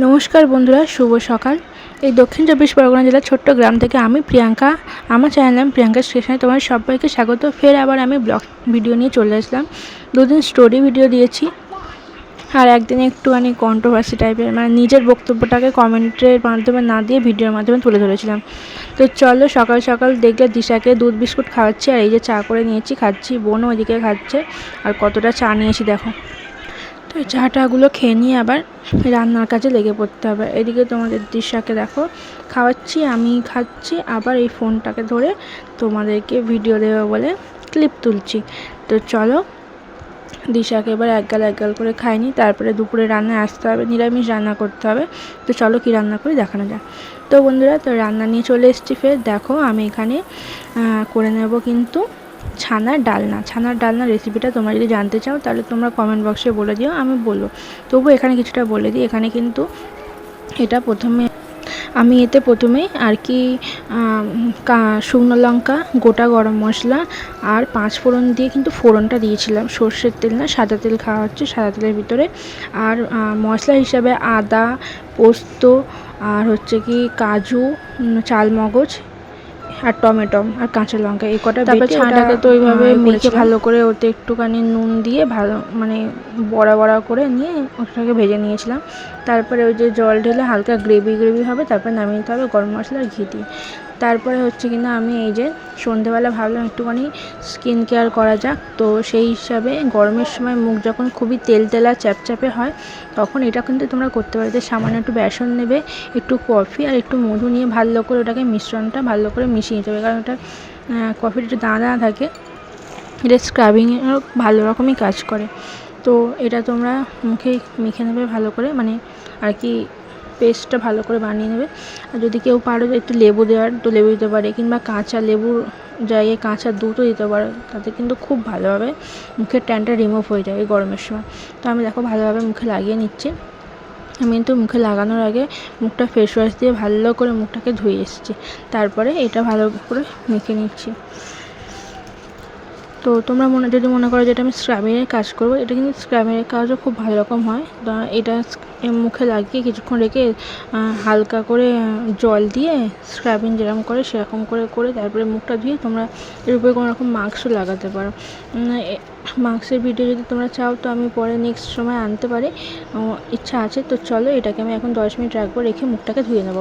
নমস্কার বন্ধুরা, শুভ সকাল। এই দক্ষিণ চব্বিশ পরগনা জেলার ছোট্ট গ্রাম থেকে আমি প্রিয়াঙ্কা। আমার চ্যানেল নাম প্রিয়াঙ্কা স্টেশনে তোমার সবাইকে স্বাগত। ফের আবার আমি ব্লগ ভিডিও নিয়ে চলে আসলাম। দুদিন স্টোরি ভিডিও দিয়েছি। আর একদিন একটুখানি কন্ট্রোভার্সি টাইপের মানে নিজের বক্তব্যটাকে কমেন্টের মাধ্যমে না দিয়ে ভিডিওর মাধ্যমে তুলে ধরেছিলাম। তো চলো সকাল সকাল দেখলে দিশাকে দুধ বিস্কুট খাওয়াচ্ছি আর এই যে চা করে নিয়েছি, খাচ্ছি। বোনও ওইদিকে খাচ্ছে। আর কতটা চা নিয়েছি দেখো। তো এই চাটাগুলো খেয়ে নিয়ে আবার রান্নার কাজে লেগে পড়তে হবে। এদিকে তোমাদের দিশাকে দেখো, খাওয়াচ্ছি, আমি খাচ্ছি, আবার এই ফোনটাকে ধরে তোমাদেরকে ভিডিও দেবে বলে ক্লিপ তুলছি। তো চলো, দিশাকে এবার এক গাল এক গাল করে খাইনি, তারপরে দুপুরে রান্নায় আসতে হবে, নিরামিষ রান্না করতে হবে। তো চলো কী রান্না করি দেখানো যাক। তো বন্ধুরা, তো রান্না নিয়ে চলে এসেছি ফের। দেখো, আমি এখানে করে নেব কিন্তু ছানার ডালনা ছানার ডালনা রেসিপিটা তোমরা যদি জানতে চাও, তাহলে তোমরা কমেন্ট বক্সে বলে দিও, আমি বলব। তবু এখানে কিছুটা বলে দিই, এখানে কিন্তু এটা প্রথমে, আমি এতে প্রথমেই আর কি শুকনো লঙ্কা, গোটা গরম মশলা আর পাঁচ ফোড়ন দিয়ে কিন্তু ফোড়নটা দিয়েছিলাম। সর্ষের তেল না, সাদা তেল খাওয়া হচ্ছে সাদা তেলের ভিতরে। আর মশলা হিসাবে আদা, পোস্ত আর হচ্ছে কি কাজু চালমগজ আর টমেটো আর কাঁচা লঙ্কা এই কটা তারপর ছানাটাকে তো ওইভাবে মেখে ভালো করে ওতে একটুখানি নুন দিয়ে ভালো মানে বড়া বড়া করে নিয়ে ওটাকে ভেজে নিয়েছিলাম। তারপরে ওই যে জল ঢেলে হালকা গ্রেভি গ্রেভি হবে তারপরে নামিয়ে নিতে হবে গরম মশলা আর ঘি দিয়ে। তারপরে হচ্ছে কিনা আমি এই যে সন্ধেবেলা ভাবলাম একটুখানি স্কিন কেয়ার করা যাক। তো সেই হিসাবে গরমের সময় মুখ যখন খুবই তেল তেলা চ্যাপচ্যাপে হয়, তখন এটা কিন্তু তোমরা করতে পারো। যে সামান্য একটু বেসন নেবে, একটু কফি আর একটু মধু নিয়ে ভালো করে ওটাকে মিশ্রণটা ভালো করে মিশিয়ে নিতে হবে। কারণ ওটা কফির একটু দানা দানা থাকে, এটা স্ক্রাবিংয়েরও ভালো রকমই কাজ করে। তো এটা তোমরা মুখে মেখে নেবে ভালো করে। মানে আর কি পেস্টটা ভালো করে বানিয়ে নেবে। আর যদি কেউ পারো একটু লেবু দেওয়ার, তো লেবু দিতে পারে, কিংবা কাঁচা লেবুর জায়গায় কাঁচা দুধও দিতে পারো, তাতে কিন্তু খুব ভালোভাবে মুখের ট্যানটা রিমুভ হয়ে যায় এই গরমের সময়। তো আমি দেখো ভালোভাবে মুখে লাগিয়ে নিচ্ছি। আমি কিন্তু মুখে লাগানোর আগে মুখটা ফেস ওয়াশ দিয়ে ভালো করে মুখটাকে ধুয়ে এসেছি। তারপরে এটা ভালো করে মেখে নিচ্ছি। তো তোমরা মনে, যদি মনে করো যে এটা আমি স্ক্রাবিংয়ের কাজ করব, এটা কিন্তু স্ক্রাবিংয়ের কাজও খুব ভালো রকম হয়। এটা মুখে লাগিয়ে কিছুক্ষণ রেখে হালকা করে জল দিয়ে স্ক্রাবিং যেরকম করে সেরকম করে করে তারপরে মুখটা ধুয়ে তোমরা এর উপরে কোনো রকম মাস্কও লাগাতে পারো। মাস্কের ভিডিও যদি তোমরা চাও তো আমি পরে নেক্সট সময় আনতে পারি। ইচ্ছা আছে তো চলো এটাকে আমি এখন দশ মিনিট রাখব, রেখে মুখটাকে ধুয়ে নেব।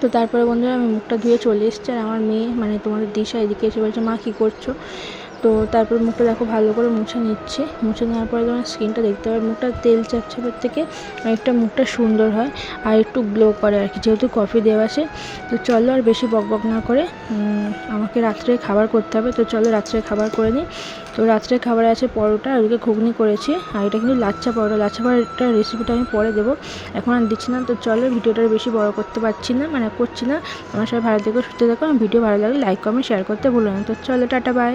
তো তারপরে বন্ধুরা আমি মুখটা ধুয়ে চলে এসেছি আর আমার মেয়ে মানে তোমাদের দিশা এদিকে এসে বলছে, মা, কী করছ? তো তারপর মুখটা দেখো ভালো করে মুছে নিচ্ছে। মুছে নেওয়ার পরে তোমার স্কিনটা দেখতে পাবে, মুখটা তেল চাপচাপের থেকে অনেকটা মুখটা সুন্দর হয় আর একটু গ্লো করে আর কি, যেহেতু কফি দেওয়া আছে। তো চলো আর বেশি বক বক না করে আমাকে রাত্রে খাবার করতে হবে। তো চলো রাত্রে খাবার করে নিই। তো রাত্রে খাবারে আছে পরোটা, আর ওদিকে ঘুগনি করেছি। আর এটা কিন্তু লাচ্চা পরোটা লাচ্চা পরোটার রেসিপিটা আমি পরে দেবো। এখন আর দিচ্ছি না। তো চলো ভিডিওটা বেশি বড় করতে পারছি না মানে করছি না। আমার সবাই ভালো থেকে, সুস্থ দেখো ভিডিও ভালো লাগলে লাইক কমেন্ট শেয়ার করতে ভুলো না। তো চলো, টাটা বাই